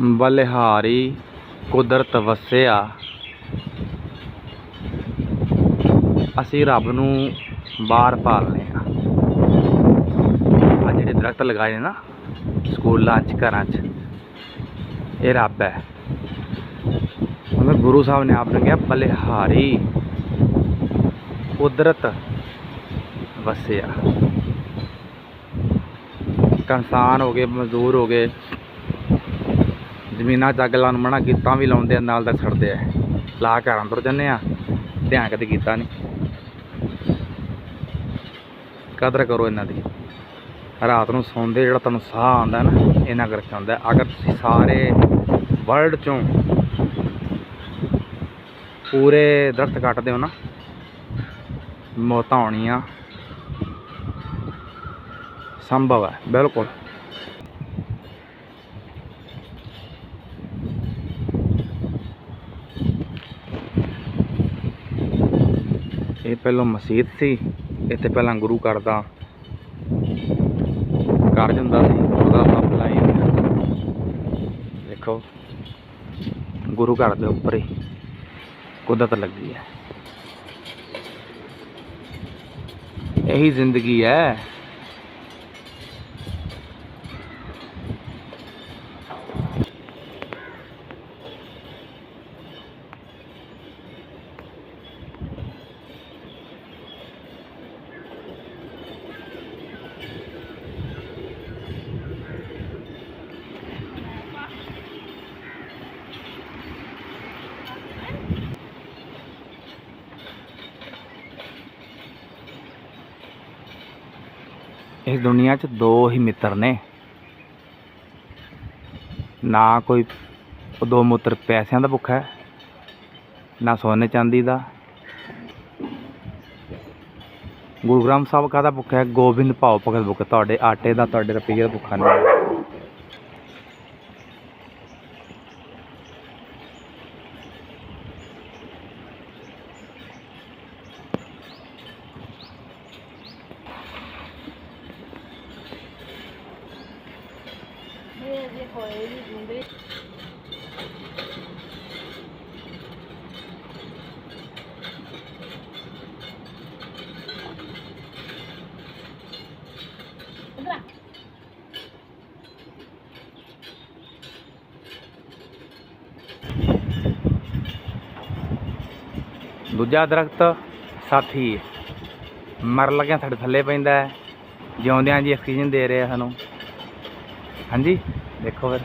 ਬਲਿਹਾਰੀ ਕੁਦਰਤ ਵਸਿਆ। ਅਸੀਂ ਰੱਬ ਨੂੰ ਬਾਹਰ ਪਾਲਨੇ ਆ ਆ ਜਿਹੜੇ ਦਰਖਤ ਲਗਾਏ ਨੇ ਨਾ, ਸਕੂਲਾਂ 'ਚ, ਘਰਾਂ 'ਚ, ਇਹ ਰੱਬ ਹੈ। ਮਤਲਬ ਗੁਰੂ ਸਾਹਿਬ ਨੇ ਆਪ ਨੇ ਕਿਹਾ, ਬਲਿਹਾਰੀ ਕੁਦਰਤ ਵਸਿਆ। ਕਿਸਾਨ ਹੋ ਗਏ, ਮਜ਼ਦੂਰ ਹੋ ਗਏ ਜ਼ਮੀਨਾਂ 'ਚ ਅੱਗ ਲਾਉਣ, ਮਨਾ ਕੀਤਾ ਵੀ ਲਾਉਂਦੇ ਆ, ਨਾਲ ਦਾ ਛੱਡਦੇ ਆ। ਲਾ ਘਰ ਅੰਦਰ ਜੰਨੇ ਆ। ਧਿਆਨ ਕਦੇ ਕੀਤਾ ਨਹੀਂ ਕਦਰ ਕਰੋ ਇਹਨਾਂ ਦੀ। ਰਾਤ ਨੂੰ ਸੌਂਦੇ ਜਿਹੜਾ ਤੁਹਾਨੂੰ ਸਾਹ ਆਉਂਦਾ ਨਾ, ਇਹਨਾਂ ਕਰਕੇ ਆਉਂਦਾ। ਅਗਰ ਤੁਸੀਂ ਸਾਰੇ ਵਰਲਡ ਚੋਂ ਪੂਰੇ ਦਰਖਤ ਕੱਟਦੇ ਹੋ ਨਾ, ਮੌਤਾਂ ਆਉਣੀਆਂ ਸੰਭਵ ਹੈ, ਬਿਲਕੁਲ। ਇਹ ਪਹਿਲਾਂ ਮਸਜਿਦ ਸੀ, ਇੱਥੇ ਪਹਿਲਾਂ ਗੁਰੂ ਘਰ ਦਾ ਘਰ ਜਾਂਦਾ ਸੀ, ਉਹਦਾ ਪੰਪ ਦੇਖੋ, ਗੁਰੂ ਘਰ ਦੇ ਉੱਪਰ ਹੀ ਕੁਦਰਤ ਲੱਗੀ ਹੈ। ਇਹੀ ਜ਼ਿੰਦਗੀ ਹੈ। ਇਸ ਦੁਨੀਆ 'ਚ ਦੋ ਹੀ ਮਿੱਤਰ ਨੇ। ਨਾ ਕੋਈ ਦੋ ਮਿੱਤਰ ਪੈਸਿਆਂ ਦਾ ਭੁੱਖਾ ਹੈ, ਨਾ ਸੋਨੇ ਚਾਂਦੀ ਦਾ। ਗੁਰੂ ਗ੍ਰੰਥ ਸਾਹਿਬ ਕਾਹਦਾ ਭੁੱਖਾ ਹੈ? ਗੋਬਿੰਦ ਭਾਉ ਭਗਤ ਭੁੱਖ। ਤੁਹਾਡੇ ਆਟੇ ਦਾ, ਤੁਹਾਡੇ ਰੁਪਈਏ ਦਾ ਭੁੱਖਾ ਨਹੀਂ। ਇਹ ਜੇ ਹੋਏ ਵੀ ਗੁੰਡੇ ਦੂਜਾ ਦਰਖਤ ਸਾਥੀ, ਮਰ ਲੱਗਿਆ ਸਾਡੇ ਥੱਲੇ ਪੈਂਦਾ ਹੈ, ਜਿਉਂਦਿਆਂ ਜੀ ਆਕਸੀਜਨ ਦੇ ਰਿਹਾ ਸਾਨੂੰ। ਹਾਂਜੀ ਦੇਖੋ ਫਿਰ।